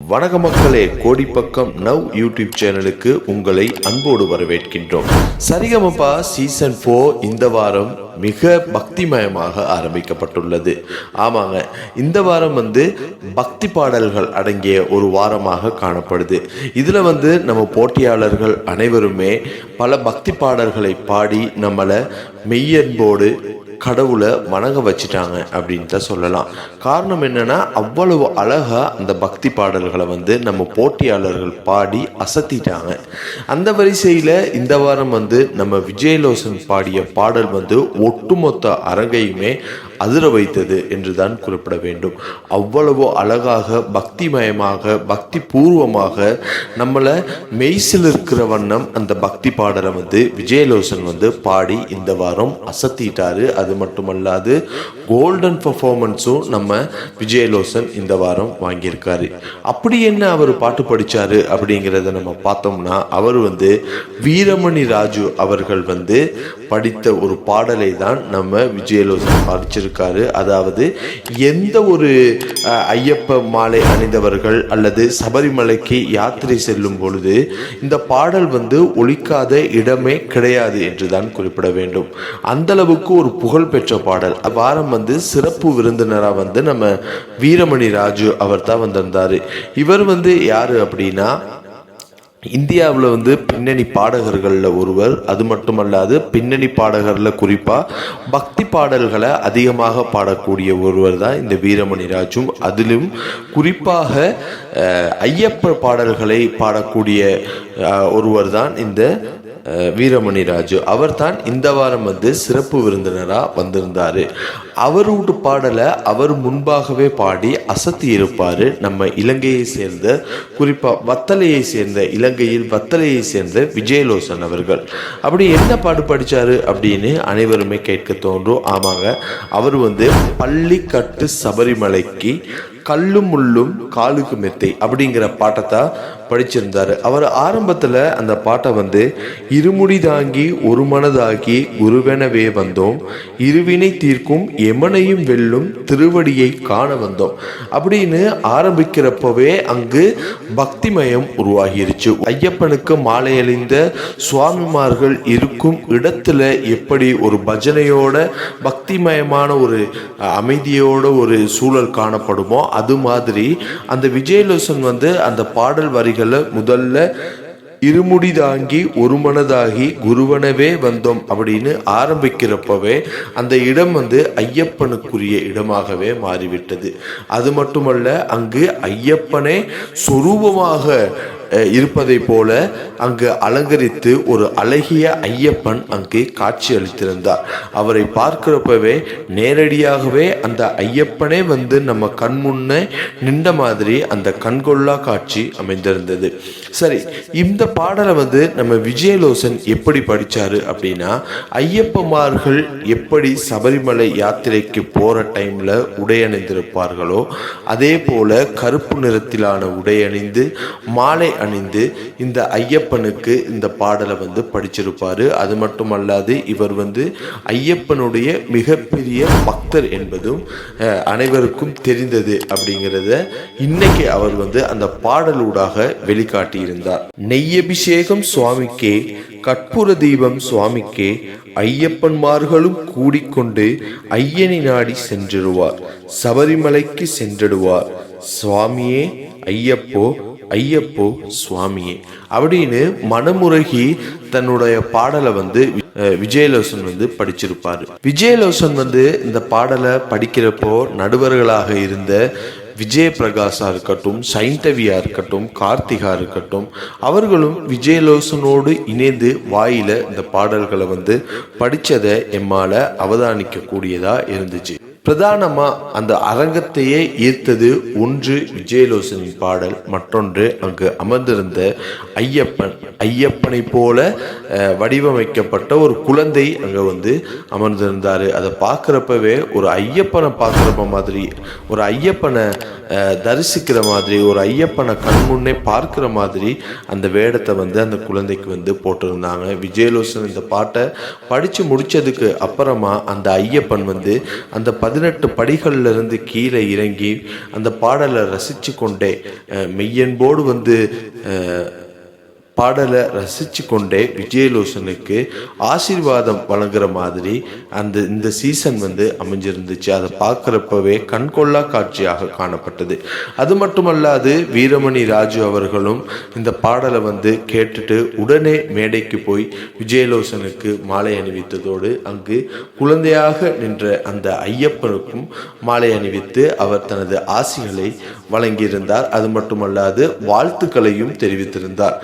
வணக்க மக்களே கோடிப்பக்கம் now YouTube சேனலுக்கு உங்களை அன்போடு வரவேற்கின்றோம். சரிகமபா சீசன் ஃபோர் இந்த வாரம் மிக பக்திமயமாக ஆரம்பிக்கப்பட்டுள்ளது. ஆமாங்க இந்த வாரம் வந்து பக்தி பாடல்கள் அடங்கிய ஒரு வாரமாக காணப்படுது. இதில் வந்து நம்ம போட்டியாளர்கள் அனைவருமே பல பக்தி பாடல்களை பாடி நம்மளை மெய்யன்போடு கடவுளை வணங்க வச்சுட்டாங்க அப்படின்னு தான் சொல்லலாம். காரணம் என்னன்னா அவ்வளவு அழகா அந்த பக்தி பாடல்களை வந்து நம்ம போட்டியாளர்கள் பாடி அசத்திட்டாங்க. அந்த வரிசையில் இந்த வாரம் வந்து நம்ம விஜயலோசன் பாடிய பாடல் வந்து ஒட்டுமொத்த அரங்கையுமே அதிர வைத்தது என்று தான் குறிப்பிட வேண்டும். அவ்வளவு அழகாக பக்திமயமாக பக்தி பூர்வமாக நம்மளை மெய்சில் இருக்கிற வண்ணம் அந்த பக்தி பாடலை வந்து விஜயலோசன் வந்து பாடி இந்த வாரம் அசத்திட்டாரு. அது மட்டுமல்லாது கோல்டன் பர்ஃபார்மன்ஸும் நம்ம விஜயலோசன் இந்த வாரம் வாங்கியிருக்காரு. அப்படி என்ன அவர் பாட்டு படிச்சாரு அப்படிங்கிறத நம்ம பார்த்தோம்னா அவர் வந்து வீரமணி ராஜு அவர்கள் வந்து படித்த ஒரு பாடலை தான் நம்ம விஜயலோசன் சொல்லியிருக்காரு. அதாவது எந்த ஒரு ஐயப்ப மாலை அணிந்தவர்கள் அல்லது சபரிமலைக்கு யாத்திரை செல்லும் பொழுது இந்த பாடல் வந்து ஒழிக்காத இடமே கிடையாது என்று தான் குறிப்பிட வேண்டும். அந்த அளவுக்கு ஒரு புகழ்பெற்ற பாடல். வாரம் வந்து சிறப்பு விருந்தினராக வந்து நம்ம வீரமணி ராஜு அவர் தான் வந்திருந்தாரு. இவர் வந்து யாரு அப்படின்னா இந்தியாவில் வந்து பின்னணி பாடகர்களில் ஒருவர் அது மட்டுமல்லாது பின்னணி பாடகரில் குறிப்பாக பக்தி பாடல்களை அதிகமாக பாடக்கூடிய ஒருவர் தான் இந்த வீரமணி ராஜும். அதிலும் குறிப்பாக அஹ், ஐயப்ப பாடல்களை பாடக்கூடிய ஒருவர் தான் இந்த வீரமணி ராஜு. அவர் தான் இந்த வாரம் வந்து சிறப்பு விருந்தினராக வந்திருந்தார். அவரோட பாடலை அவர் முன்பாகவே பாடி அசத்தி இருப்பார். நம்ம இலங்கையை சேர்ந்த குறிப்பாக வத்தலையை சேர்ந்த இலங்கையில் வத்தலையை சேர்ந்த விஜயலோசன் அவர்கள். அப்படி என்ன பாடு படித்தார் அப்படின்னு அனைவருமே கேட்க தோன்றும். ஆமாங்க அவர் வந்து பள்ளிக்கட்டு சபரிமலைக்கு கல்லும் முள்ளும் காலுக்கு மெத்தை அப்படிங்கிற பாட்டை தான் படிச்சிருந்தாரு. அவர் ஆரம்பத்தில் அந்த பாட்டை வந்து இருமுடி தாங்கி ஒரு மனதாகி குருவெனவே வந்தோம். இருவினை தீர்க்கும் எமனையும் வெல்லும் திருவடியை காண வந்தோம். அப்படின்னு ஆரம்பிக்கிறப்பவே அங்கு பக்திமயம் உருவாகிருச்சு. ஐயப்பனுக்கு மாலையழிந்த சுவாமிமார்கள் இருக்கும் இடத்துல எப்படி ஒரு பஜனையோட பக்திமயமான ஒரு அமைதியோட ஒரு சூழல் காணப்படுமோ அது மாதிரி அந்த விஜயலோசன் வந்து அந்த பாடல் சுவாமிகளை முதல்ல இருமுடி தாங்கி ஒரு மனதாகி குருவனவே வந்தோம் அப்படின்னு ஆரம்பிக்கிறப்பவே அந்த இடம் வந்து ஐயப்பனுக்குரிய இடமாகவே மாறிவிட்டது. அது மட்டுமல்ல அங்கு ஐயப்பனே சொரூபமாக இருப்பதை இருப்பதைப் போல அங்கு அலங்கரித்து ஒரு அழகிய ஐயப்பன் அங்கே காட்சி அளித்திருந்தார். அவரை பார்க்கிறப்பவே நேரடியாகவே அந்த ஐயப்பனே வந்து நம்ம கண் முன்னே நின்ற மாதிரி அந்த கண்கொள்ளா காட்சி அமைந்திருந்தது. சரி இந்த பாடலை வந்து நம்ம விஜயலோசன் எப்படி படிச்சாரு அப்படின்னா ஐயப்பமார்கள் எப்படி சபரிமலை யாத்திரைக்கு போற டைம்ல உடை அணிந்திருப்பார்களோ அதே போல கருப்பு நிறத்திலான உடை அணிந்து மாலை அணிந்து இந்த ஐயப்பனுக்கு இந்த பாடலை வந்து படிச்சிருப்பாரு. அது மட்டுமல்லாது இவர் வந்து ஐயப்பனுடைய மிகப்பெரிய பக்தர் என்பதும் அனைவருக்கும் தெரிந்தது அப்படிங்கிறத இன்னைக்கு அவர் வந்து அந்த பாடலூடாக வெளிக்காட்டியிருந்தார். நெய்யபிஷேகம் சுவாமிக்கே கற்பூர தீபம் சுவாமிக்கே ஐயப்பன்மார்களும் கூடிக்கொண்டு ஐயனை நாடி சென்றிடுவார். சபரிமலைக்கு சென்றிடுவார். சுவாமியே ஐயப்போ ஐயப்போ சுவாமியே. அப்படின்னு மனமுருகி தன்னுடைய பாடலை வந்து விஜயலோசன் வந்து படிச்சிருப்பாரு. விஜயலோசன் வந்து இந்த பாடலை படிக்கிறப்போ நடுவர்களாக இருந்த விஜய பிரகாஷா இருக்கட்டும் சைந்தவியா இருக்கட்டும் கார்த்திகா இருக்கட்டும் அவர்களும் விஜயலோசனோடு இணைந்து வாயில இந்த பாடல்களை வந்து படித்ததை எம்மால அவதானிக்க கூடியதா இருந்துச்சு. பிரதானமாக அந்த அரங்கத்தையே ஈர்த்தது ஒன்று விஜயலோசனின் பாடல் மற்றொன்று அங்கு அமர்ந்திருந்த ஐயப்பன். ஐயப்பனை போல வடிவமைக்கப்பட்ட ஒரு குழந்தை அங்கே வந்து அமர்ந்திருந்தார். அதை பார்க்குறப்பவே ஒரு ஐயப்பனை பார்க்குறப்ப மாதிரி ஒரு ஐயப்பனை தரிசிக்கிற மாதிரி ஒரு ஐயப்பனை கண் முன்னே பார்க்கிற மாதிரி அந்த வேடத்தை வந்து அந்த குழந்தைக்கு வந்து போட்டிருந்தாங்க. விஜயலோசன் இந்த பாட்டை படித்து முடித்ததுக்கு அப்புறமா அந்த ஐயப்பன் வந்து அந்த பதி பதினெட்டு படிகளிலிருந்து கீழே இறங்கி அந்த பாடலை ரசித்து கொண்டே மெய்யன்போடு வந்து பாடலை ரசித்து கொண்டே விஜயலோசனுக்கு ஆசீர்வாதம் வழங்குற மாதிரி அந்த இந்த சீசன் வந்து அமைஞ்சிருந்துச்சு. அதை பார்க்குறப்பவே கண்கொள்ளா காட்சியாக காணப்பட்டது. அது மட்டுமல்லாது வீரமணி ராஜு அவர்களும் இந்த பாடலை வந்து கேட்டுட்டு உடனே மேடைக்கு போய் விஜயலோசனுக்கு மாலை அணிவித்ததோடு அங்கு குழந்தையாக நின்ற அந்த ஐயப்பனுக்கும் மாலை அணிவித்து அவர் தனது ஆசிகளை வழங்கியிருந்தார். அது மட்டுமல்லாது வாழ்த்துக்களையும் தெரிவித்திருந்தார்.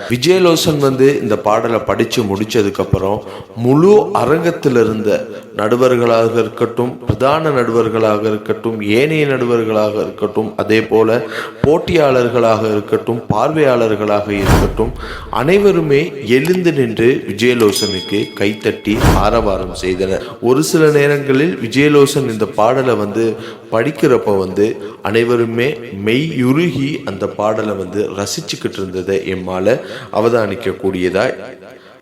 விஜயலோசன் வந்து இந்த பாடலை படித்து முடிச்சதுக்கப்புறம் முழு அரங்கத்தில் இருந்த நடுவர்களாக இருக்கட்டும் பிரதான நடுவர்களாக இருக்கட்டும் ஏனைய நடுவர்களாக இருக்கட்டும் அதே போல போட்டியாளர்களாக இருக்கட்டும் பார்வையாளர்களாக இருக்கட்டும் அனைவருமே எழுந்து நின்று விஜயலோசனுக்கு கைத்தட்டி ஆரவாரம் செய்தனர். ஒரு சில நேரங்களில் விஜயலோசன் இந்த பாடலை வந்து படிக்கிறப்ப வந்து அனைவருமே மெய்யுருகி அந்த பாடலை வந்து ரசிச்சுக்கிட்டு இருந்ததை எம்மால அவதானிக்க கூடியதாய்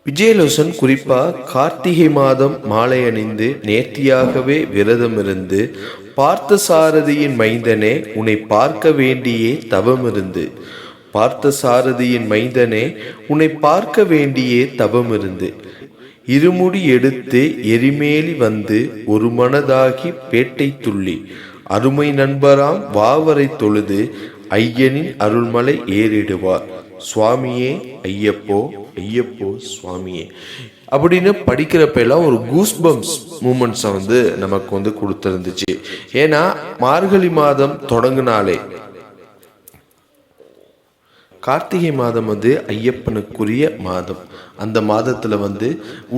விஜயலோசன் குறிப்பா கார்த்திகை மாதம் மாலை அணிந்து நேர்த்தியாகவே விரதம் இருந்து பார்த்த சாரதியின் மைந்தனே உன்னை பார்க்க வேண்டியே தவம் இருந்து பார்த்த சாரதியின் மைந்தனே உன்னை பார்க்க வேண்டியே தவம் இருந்து இருமுடி எடுத்து எரிமேலி வந்து ஒரு மனதாகி பேட்டை துள்ளி அருமை நண்பராம் வாவரை தொழுது ஐயனின் அருள்மலை ஏறிடுவார். சுவாமியே ஐயப்போ ஐயப்போ சுவாமியே. அப்படின்னு படிக்கிறப்ப எல்லாம் ஒரு கூஸ்பம்ஸ் மூமெண்ட்ஸை வந்து நமக்கு வந்து கொடுத்துருந்துச்சு. ஏன்னா மார்கழி மாதம் தொடங்கினாலே கார்த்திகை மாதம் வந்து ஐயப்பனுக்குரிய மாதம். அந்த மாதத்தில் வந்து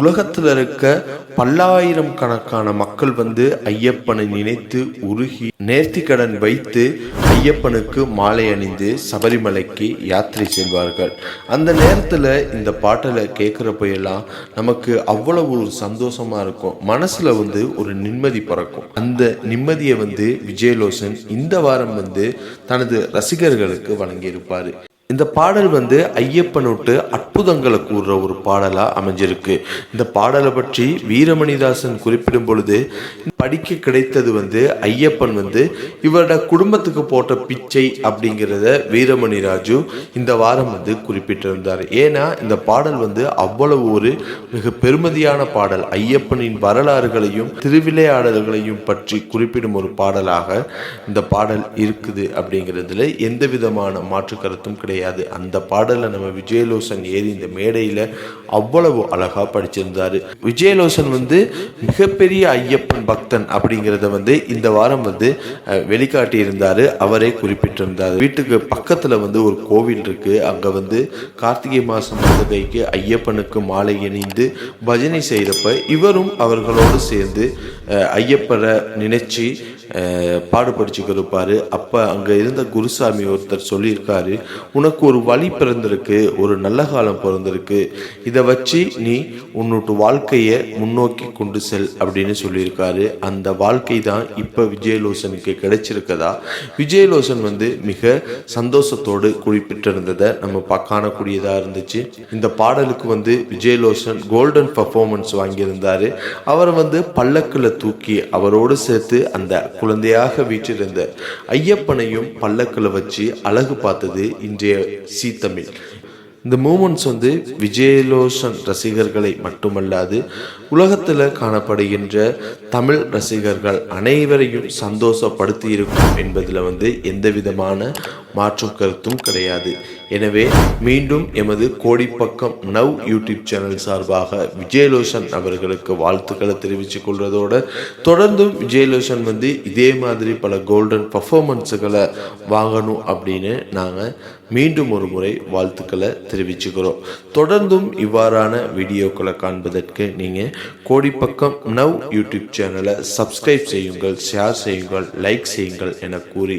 உலகத்தில் இருக்க பல்லாயிரம் கணக்கான மக்கள் வந்து ஐயப்பனை நினைத்து உருகி நேர்த்திக்கடன் வைத்து ஐயப்பனுக்கு மாலை அணிந்து சபரிமலைக்கு யாத்திரை செல்வார்கள். அந்த நேரத்தில் இந்த பாட்டில் கேட்குறப்ப எல்லாம் நமக்கு அவ்வளவு ஒரு சந்தோஷமா இருக்கும். மனசுல வந்து ஒரு நிம்மதி பிறக்கும். அந்த நிம்மதியை வந்து விஜயலோசன் இந்த வாரம் வந்து தனது ரசிகர்களுக்கு வழங்கியிருப்பார். இந்த பாடல் வந்து ஐயப்பனோட்டு அற்புதங்களை கூறுற ஒரு பாடலாக அமைஞ்சிருக்கு. இந்த பாடலை பற்றி வீரமணிதாசன் குறிப்பிடும் பொழுது படிக்க கிடைத்தது வந்து ஐயப்பன் வந்து இவரோட குடும்பத்துக்கு போட்ட பிச்சை அப்படிங்கிறத வீரமணி ராஜு இந்த வாரம் வந்து குறிப்பிட்டிருந்தார். ஏன்னா இந்த பாடல் வந்து அவ்வளவு ஒரு மிக பெருமதியான பாடல். ஐயப்பனின் வரலாறுகளையும் திருவிளையாடல்களையும் பற்றி குறிப்பிடும் ஒரு பாடலாக இந்த பாடல் இருக்குது அப்படிங்கிறதுல எந்த விதமான மாற்று கருத்தும் கிடையாது. அந்த பாடலை நம்ம விஜயலோசன் ஏறி இந்த மேடையில் அவ்வளவு அழகாக படிச்சிருந்தார். விஜயலோசன் வந்து மிகப்பெரிய ஐயப்பன் பக்தன் அப்படிங்கிறத வந்து இந்த வாரம் வந்து வெளிக்காட்டியிருந்தார். அவரே குறிப்பிட்டிருந்தார். வீட்டுக்கு பக்கத்தில் வந்து ஒரு கோவில் இருக்குது அங்கே வந்து கார்த்திகை மாதம் கைக்கு ஐயப்பனுக்கு மாலை அணிந்து பஜனை செய்தப்ப இவரும் அவர்களோடு சேர்ந்து ஐயப்பனை ஐயப்பரை நினைச்சு அஹ், பாடுபடிச்சுக்கிட்டு இருப்பாரு அப்ப அங்க இருந்த குருசாமி ஒருத்தர் சொல்லியிருக்காரு உனக்கு ஒரு வழி பிறந்திருக்கு ஒரு நல்ல காலம் பிறந்திருக்கு. இதை வச்சு நீ உன்னோட வாழ்க்கையை முன்னோக்கி கொண்டு செல் அப்படின்னு சொல்லியிருக்காரு. அந்த வாழ்க்கை தான் இப்ப விஜயலோசனுக்கு கிடைச்சிருக்கதா? விஜயலோசன் வந்து மிக சந்தோஷத்தோடு குறிப்பிட்டிருந்ததை நம்ம காணக்கூடியதாக காணக்கூடியதா இருந்துச்சு. இந்த பாடலுக்கு வந்து விஜயலோசன் கோல்டன் பர்ஃபார்மன்ஸ் வாங்கியிருந்தாரு. அவரை வந்து பல்லக்கில் தூக்கி அவரோடு சேர்த்து அந்த குழந்தையாக வீற்றிருந்த ஐயப்பனையும் பல்லக்கில் வச்சு அழகு பார்த்தது இன்றைய சீ தமிழ் இந்த மூமெண்ட்ஸ் வந்து விஜயலோசன் ரசிகர்களை மட்டுமல்லாது உலகத்தில் காணப்படுகின்ற தமிழ் ரசிகர்கள் அனைவரையும் சந்தோஷப்படுத்தி இருக்கும் என்பதில் வந்து எந்த விதமான மாற்று கருத்தும் கிடையாது. எனவே மீண்டும் எமது கோடிப்பக்கம் நவ் யூடியூப் சேனல் சார்பாக விஜயலோசன் அவர்களுக்கு வாழ்த்துக்களை தெரிவித்துக் கொள்வதோடு தொடர்ந்தும் விஜயலோசன் வந்து இதே மாதிரி பல கோல்டன் பர்ஃபார்மன்ஸுகளை வாங்கணும் அப்படின்னு நாங்கள் மீண்டும் ஒரு முறை வாழ்த்துக்களை தெரிவிச்சுக்கிறோம். தொடர்ந்தும் இவ்வாறான வீடியோக்களை காண்பதற்கு நீங்கள் கோடிப்பக்கம் நவ் யூடியூப் சேனலை சப்ஸ்கிரைப் செய்யுங்கள் ஷேர் செய்யுங்கள் லைக் செய்யுங்கள் என கூறி